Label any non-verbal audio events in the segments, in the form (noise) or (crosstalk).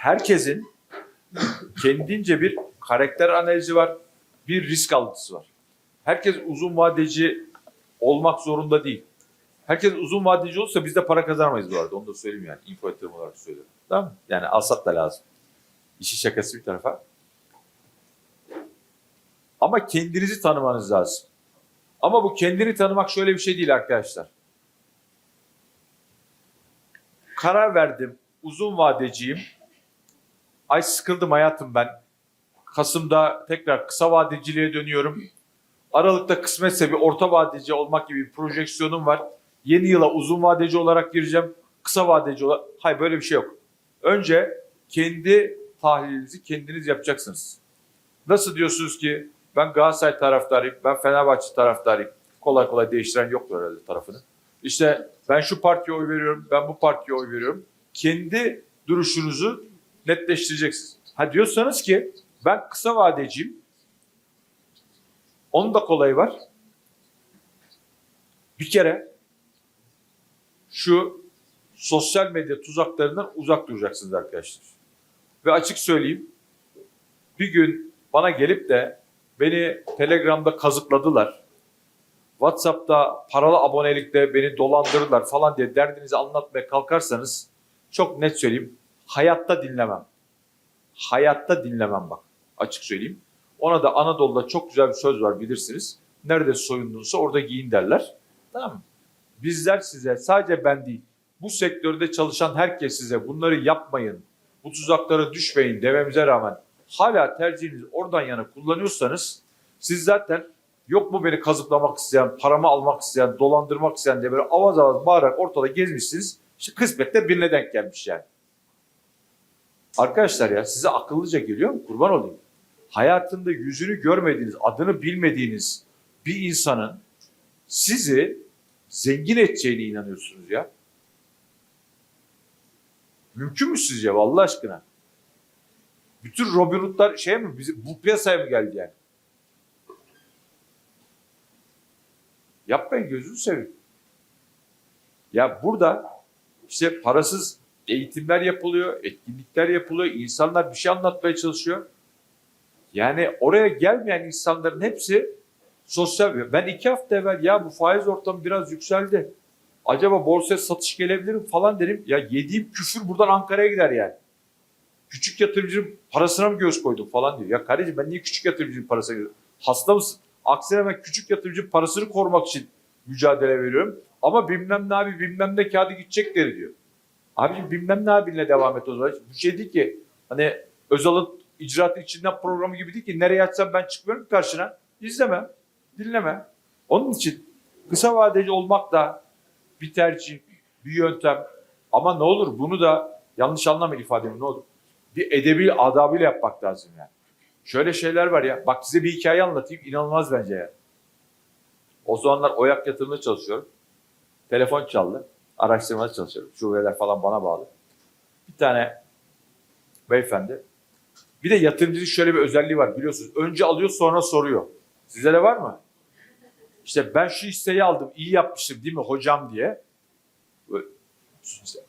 herkesin kendince bir karakter analizi var, bir risk algısı var. Herkes uzun vadeci olmak zorunda değil. Herkes uzun vadeci olursa biz de para kazanamayız bu arada. Onu da söyleyeyim yani. Info yatırım olarak söylüyorum. Tamam mı? Yani alsat da lazım. İşi şakası bir tarafa. Ama kendinizi tanımanız lazım. Ama bu kendini tanımak şöyle bir şey değil arkadaşlar. Karar verdim. Uzun vadeciyim. Ay sıkıldım hayatım ben. Kasım'da tekrar kısa vadeciliğe dönüyorum. Aralıkta kısmetse bir orta vadeci olmak gibi bir projeksiyonum var. Yeni yıla uzun vadeci olarak gireceğim. Kısa vadeci olarak. Hayır böyle bir şey yok. Önce kendi tahlilinizi kendiniz yapacaksınız. Nasıl diyorsunuz ki ben Galatasaray taraftarıyım, ben Fenerbahçe taraftarıyım. Kolay kolay değiştiren yoktur herhalde tarafını. İşte ben şu partiye oy veriyorum, ben bu partiye oy veriyorum. Kendi duruşunuzu netleştireceksiniz. Ha diyorsanız ki ben kısa vadeciyim. Onun da kolayı var. Bir kere şu sosyal medya tuzaklarından uzak duracaksınız arkadaşlar. Ve açık söyleyeyim bir gün bana gelip de beni Telegram'da kazıkladılar. WhatsApp'ta paralı abonelikle beni dolandırırlar falan diye derdinizi anlatmaya kalkarsanız çok net söyleyeyim hayatta dinlemem. Hayatta dinlemem bak açık söyleyeyim. Ona da Anadolu'da çok güzel bir söz var bilirsiniz. Nerede soyundunsa orada giyin derler. Tamam mı? Bizler size sadece ben değil bu sektörde çalışan herkes size bunları yapmayın, bu tuzaklara düşmeyin dememize rağmen hala tercihinizi oradan yana kullanıyorsanız siz zaten yok mu beni kazıklamak isteyen, paramı almak isteyen, dolandırmak isteyen diye böyle avaz avaz bağırarak ortada gezmişsiniz. İşte kısmette birine denk gelmiş yani. Arkadaşlar ya size akıllıca geliyor mu? Kurban olayım. Hayatında yüzünü görmediğiniz, adını bilmediğiniz bir insanın sizi zengin edeceğine inanıyorsunuz ya. Mümkün mü sizce Allah aşkına? Bütün Robin Hood'lar şey mi? Bizi, bu piyasaya mı geldi yani? Yapmayın gözünü seveyim. Ya burada işte parasız eğitimler yapılıyor, etkinlikler yapılıyor, insanlar bir şey anlatmaya çalışıyor. Yani oraya gelmeyen insanların hepsi sosyal. Ben iki hafta evvel ya bu faiz ortamı biraz yükseldi. Acaba borsaya satış gelebilir mi falan dedim. Ya yediğim küfür buradan Ankara'ya gider yani. Küçük yatırımcının parasına mı göz koydum falan diyor. Ya kardeşim ben niye küçük yatırımcının parasına göz Hasta mısın? Aksine ben küçük yatırımcının parasını korumak için mücadele veriyorum. Ama bilmem ne abi bilmem ne kağıdı gidecekleri diyor. Abiciğim bilmem ne abinle devam et o zaman. Bir şey değil ki hani Özal'ın icraatı içinden programı gibi değil ki nereye açsam ben çıkmıyorum karşına. İzleme, dinleme. Onun için kısa vadeli olmak da bir tercih, bir yöntem. Ama ne olur bunu da yanlış anlamayın ifademi ne olur. Bir edebi adabıyla yapmak lazım yani. Şöyle şeyler var ya. Bak size bir hikaye anlatayım. inanılmaz bence ya. O zamanlar oyak yatırımda çalışıyorum. Telefon çaldı. Araştırmada çalışıyorum. Şubeler falan bana bağlı. Bir tane beyefendi. Bir de yatırımcının şöyle bir özelliği var biliyorsunuz. Önce alıyor sonra soruyor. Size de var mı? İşte ben şu hisseyi aldım iyi yapmışım değil mi hocam diye.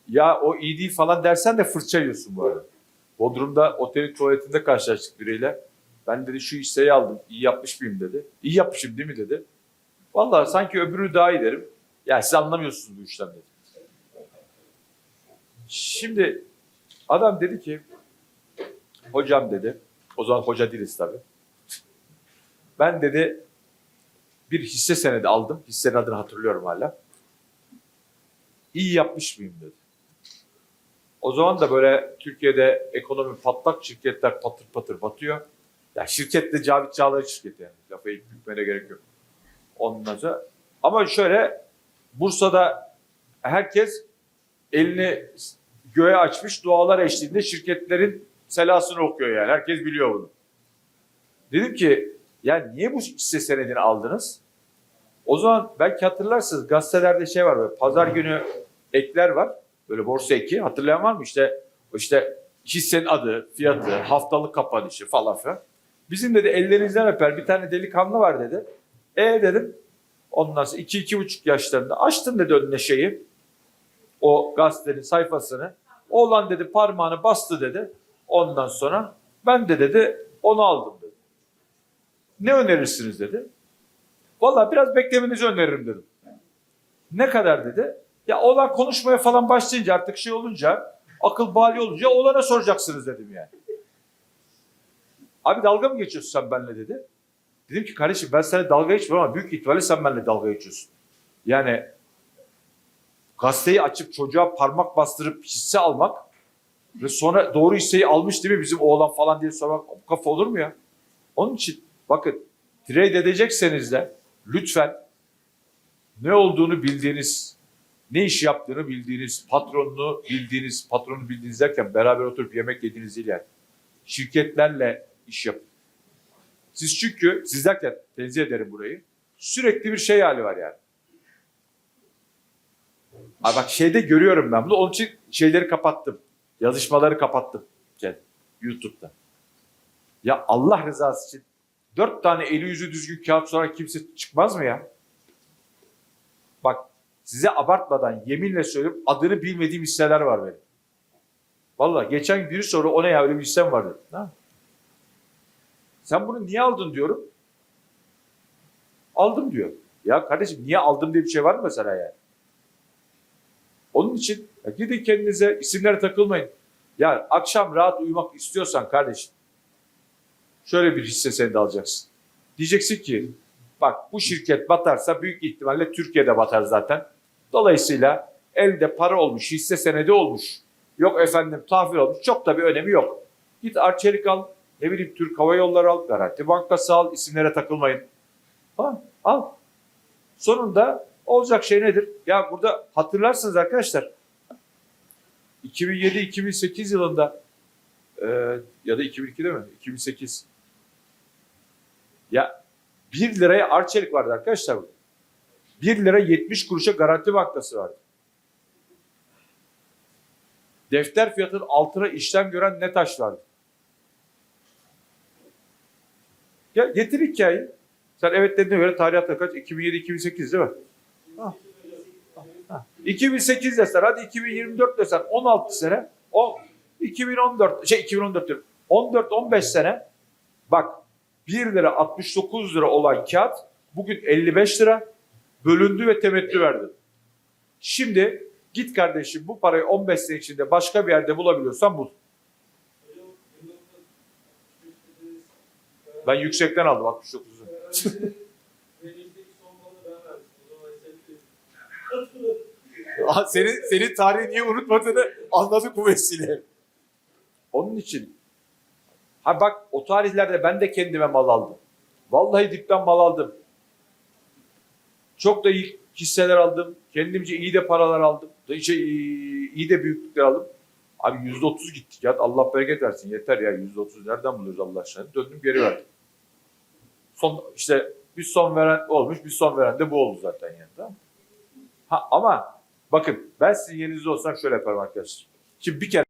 Ya o iyi değil falan dersen de fırça yiyorsun bu arada. Bodrum'da otelin tuvaletinde karşılaştık biriyle. Ben dedi şu hisseyi aldım iyi yapmış mıyım dedi. İyi yapmışım değil mi dedi. Vallahi sanki öbürü daha iyi derim. Ya siz anlamıyorsunuz bu işten dedi. Şimdi adam dedi ki hocam dedi. O zaman hoca değiliz tabii. Ben dedi bir hisse senedi aldım. Hissenin adını hatırlıyorum hala. İyi yapmış mıyım dedi. O zaman da böyle Türkiye'de ekonomi patlak şirketler patır patır batıyor. Ya şirket de Cavit Çağlar şirketi yani. Lafı bükmene gerek yok. Ondan sonra ama şöyle Bursa'da herkes elini göğe açmış dualar eşliğinde şirketlerin selasını okuyor yani. Herkes biliyor bunu. Dedim ki ya niye bu hisse senedini aldınız? O zaman belki hatırlarsınız gazetelerde şey var böyle pazar günü ekler var. Böyle borsa eki. Hatırlayan var mı? İşte işte hissenin adı, fiyatı, haftalık kapanışı falan filan. Bizim dedi ellerinizden öper bir tane delikanlı var dedi. E dedim. Ondan sonra iki, iki buçuk yaşlarında açtım dedi önüne şeyi. O gazetenin sayfasını. Oğlan dedi parmağını bastı dedi. Ondan sonra ben de dedi onu aldım dedi. Ne önerirsiniz dedi. Vallahi biraz beklemenizi öneririm dedim. Ne kadar dedi. Ya oğlan konuşmaya falan başlayınca artık şey olunca akıl bali olunca oğlana soracaksınız dedim yani. Abi dalga mı geçiyorsun sen benimle dedi. Dedim ki kardeşim ben sana dalga geçmiyorum ama büyük ihtimalle sen benimle dalga geçiyorsun. Yani gazeteyi açıp çocuğa parmak bastırıp hisse almak ve sonra doğru hisseyi almış değil mi bizim oğlan falan diye sormak kafa olur mu ya? Onun için bakın trade edecekseniz de lütfen ne olduğunu bildiğiniz, ne iş yaptığını bildiğiniz, patronunu bildiğiniz, patronu bildiğiniz derken beraber oturup yemek yediğiniz değil. Şirketlerle iş yapın. Siz çünkü, siz derken tenzih ederim burayı, sürekli bir şey hali var yani. Ay bak şeyde görüyorum ben bunu. Onun için şeyleri kapattım. Yazışmaları kapattım. Yani YouTube'da. Ya Allah rızası için dört tane eli yüzü düzgün kağıt sonra kimse çıkmaz mı ya? Bak size abartmadan yeminle söylüyorum adını bilmediğim hisseler var benim. Vallahi geçen biri soru o ne ya öyle bir hissem var dedim. Sen bunu niye aldın diyorum. Aldım diyor. Ya kardeşim niye aldım diye bir şey var mı mesela yani? Onun için ya gidin kendinize isimlere takılmayın. Ya akşam rahat uyumak istiyorsan kardeşim şöyle bir hisse sen de alacaksın. Diyeceksin ki bak bu şirket batarsa büyük ihtimalle Türkiye'de batar zaten. Dolayısıyla elde para olmuş, hisse senedi olmuş. Yok efendim tahvil olmuş. Çok da bir önemi yok. Git Arçelik al, ne bileyim Türk Hava Yolları al, Garanti Bankası al, isimlere takılmayın. Ha, al. Sonunda olacak şey nedir? Ya burada hatırlarsınız arkadaşlar. 2007-2008 yılında e, ya da 2002'de mi? 2008. Ya 1 liraya Arçelik vardı arkadaşlar. 1 lira 70 kuruşa Garanti Bankası vardı. Defter fiyatının altına işlem gören Netaş vardı. Ya getir hikayeyi. Sen evet dediğine göre tarihatta kaç? 2007-2008 değil mi? Ha. Ha. 2008 desen hadi 2024 desen 16 sene. O 2014 şey 2014 diyorum. 14-15 sene bak 1 lira 69 lira olan kağıt bugün 55 lira bölündü ve temettü verdi. Şimdi git kardeşim bu parayı 15 sene içinde başka bir yerde bulabiliyorsan bul. Ben yüksekten aldım 69'u. (laughs) senin senin tarihi niye unutmadığını anladık bu vesile. Onun için ha bak o tarihlerde ben de kendime mal aldım. Vallahi dipten mal aldım. Çok da iyi hisseler aldım. Kendimce iyi de paralar aldım. Şey, iyi de büyüklükler aldım. Abi yüzde otuz gittik ya. Allah bereket versin. Yeter ya yüzde otuz nereden buluyoruz Allah aşkına? Döndüm geri verdim. Son işte bir son veren olmuş, bir son veren de bu oldu zaten yani. Tamam? Ha ama bakın ben sizin yerinizde olsam şöyle yaparım arkadaşlar. Şimdi bir kere